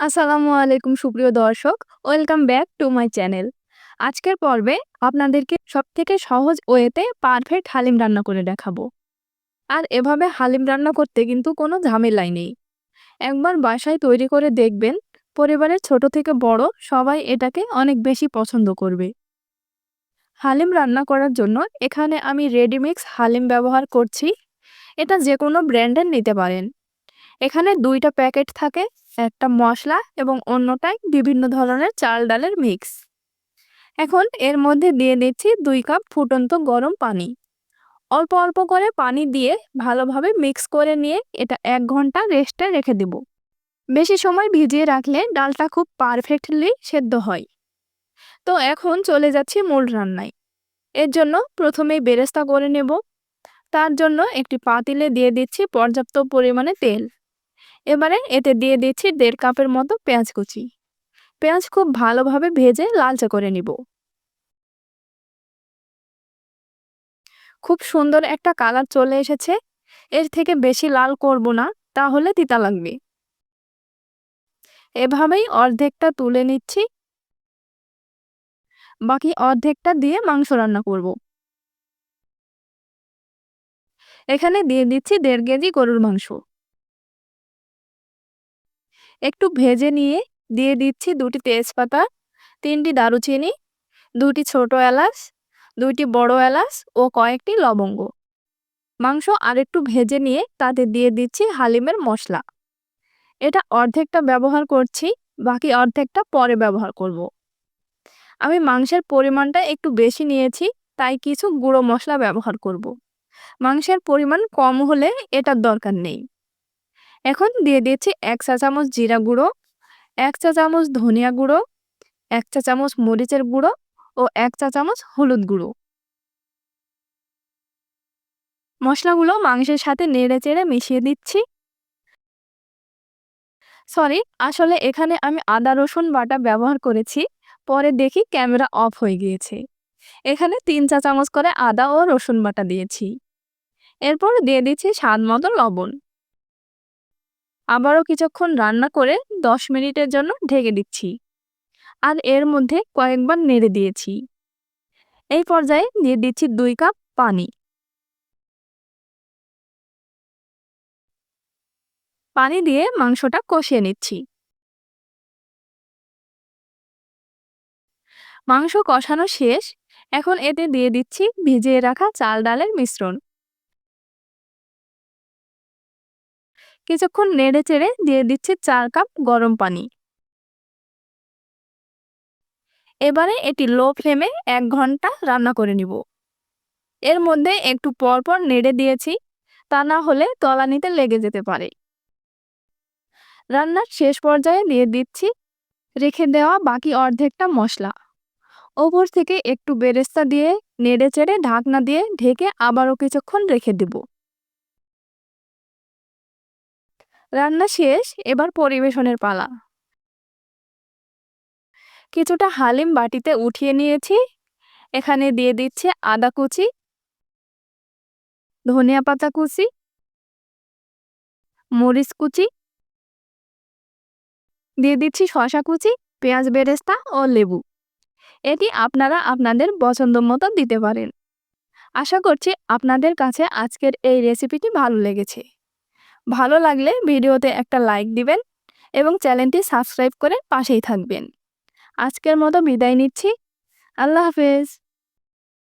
আসসালামু আলাইকুম, সুপ্রিয় দর্শক। Welcome back to my channel আজকের পর্বে আপনাদেরকে সবথেকে সহজ ওয়েতে পারফেক্ট হালিম রান্না করে দেখাবো। আর এভাবে হালিম রান্না করতে কিন্তু কোনো ঝামেলাই নেই। একবার বাসায় তৈরি করে দেখবেন, পরিবারের ছোট থেকে বড় সবাই এটাকে অনেক বেশি পছন্দ করবে। হালিম রান্না করার জন্য এখানে আমি রেডিমিক্স হালিম ব্যবহার করছি। এটা যে কোনো ব্র্যান্ডের নিতে পারেন। এখানে দুইটা প্যাকেট থাকে একটা মশলা এবং অন্যটায় বিভিন্ন ধরনের চাল ডালের মিক্স। এখন এর মধ্যে দিয়ে দিচ্ছি দুই কাপ ফুটন্ত গরম পানি। অল্প অল্প করে পানি দিয়ে ভালোভাবে মিক্স করে নিয়ে এটা এক ঘণ্টা রেস্টে রেখে দেব। বেশি সময় ভিজিয়ে রাখলে ডালটা খুব পারফেক্টলি সেদ্ধ হয়। তো এখন চলে যাচ্ছি মূল রান্নায়। এর জন্য প্রথমেই বেরেস্তা করে নেব। তার জন্য একটি পাতিলে দিয়ে দিচ্ছি পর্যাপ্ত পরিমাণে তেল। এবারে এতে দিয়ে দিচ্ছি দেড় কাপের মতো পেঁয়াজ কুচি। পেঁয়াজ খুব ভালোভাবে ভেজে লালচে করে নিব। খুব সুন্দর একটা কালার চলে এসেছে। এর থেকে বেশি লাল করব না, তাহলে তিতা লাগবে। এভাবেই অর্ধেকটা তুলে নিচ্ছি। বাকি অর্ধেকটা দিয়ে মাংস রান্না করব। এখানে দিয়ে দিচ্ছি দেড় কেজি গরুর মাংস। একটু ভেজে নিয়ে দিয়ে দিচ্ছি দুটি তেজপাতা, তিনটি দারুচিনি, দুটি ছোট এলাচ, দুইটি বড় এলাচ ও কয়েকটি লবঙ্গ মাংস আরেকটু ভেজে নিয়ে তাতে দিয়ে দিচ্ছি হালিমের মশলা এটা অর্ধেকটা ব্যবহার করছি, বাকি অর্ধেকটা পরে ব্যবহার করব। আমি মাংসের পরিমাণটা একটু বেশি নিয়েছি, তাই কিছু গুঁড়ো মশলা ব্যবহার করব। মাংসের পরিমাণ কম হলে এটার দরকার নেই এখন দিয়ে দিচ্ছি এক চা চামচ জিরা গুঁড়ো, এক চা চামচ ধনিয়া গুঁড়ো, এক চা চামচ মরিচের গুঁড়ো ও এক চা চামচ হলুদ গুঁড়ো। মশলাগুলো মাংসের সাথে নেড়ে চেড়ে মিশিয়ে দিচ্ছি। সরি, আসলে এখানে আমি আদা, রসুন বাটা ব্যবহার করেছি, পরে দেখি ক্যামেরা অফ হয়ে গিয়েছে। এখানে তিন চা চামচ করে আদা ও রসুন বাটা দিয়েছি। এরপর দিয়ে দিচ্ছি স্বাদ মতো লবণ। আবারও কিছুক্ষণ রান্না করে দশ মিনিটের জন্য ঢেকে দিচ্ছি। আর এর মধ্যে কয়েকবার নেড়ে দিয়েছি। এই পর্যায়ে দিয়ে দিচ্ছি দুই কাপ পানি। পানি দিয়ে মাংসটা কষিয়ে নিচ্ছি। মাংস কষানো শেষ। এখন এতে দিয়ে দিচ্ছি ভিজিয়ে রাখা চাল ডালের মিশ্রণ। কিছুক্ষণ নেড়ে চেড়ে দিয়ে দিচ্ছি চার কাপ গরম পানি। এবারে এটি লো ফ্লেমে এক ঘণ্টা রান্না করে নিব। এর মধ্যে একটু পরপর নেড়ে দিয়েছি, তা না হলে তলানিতে লেগে যেতে পারে। রান্নার শেষ পর্যায়ে দিয়ে দিচ্ছি রেখে দেওয়া বাকি অর্ধেকটা মশলা। ওপর থেকে একটু বেরেস্তা দিয়ে নেড়ে চেড়ে ঢাকনা দিয়ে ঢেকে আবারও কিছুক্ষণ রেখে দেব। রান্না শেষ, এবার পরিবেশনের পালা। কিছুটা হালিম বাটিতে উঠিয়ে নিয়েছি। এখানে দিয়ে দিচ্ছে আদা কুচি, ধনিয়া পাতা কুচি, মরিচ কুচি, দিয়ে দিচ্ছি শশা কুচি, পেঁয়াজ বেরেস্তা ও লেবু। এটি আপনারা আপনাদের পছন্দ মতো দিতে পারেন। আশা করছি আপনাদের কাছে আজকের এই রেসিপিটি ভালো লেগেছে। ভালো লাগলে ভিডিওতে একটা লাইক দিবেন এবং চ্যানেলটি সাবস্ক্রাইব করে পাশেই থাকবেন। আজকের মতো বিদায় নিচ্ছি। আল্লাহ হাফেজ।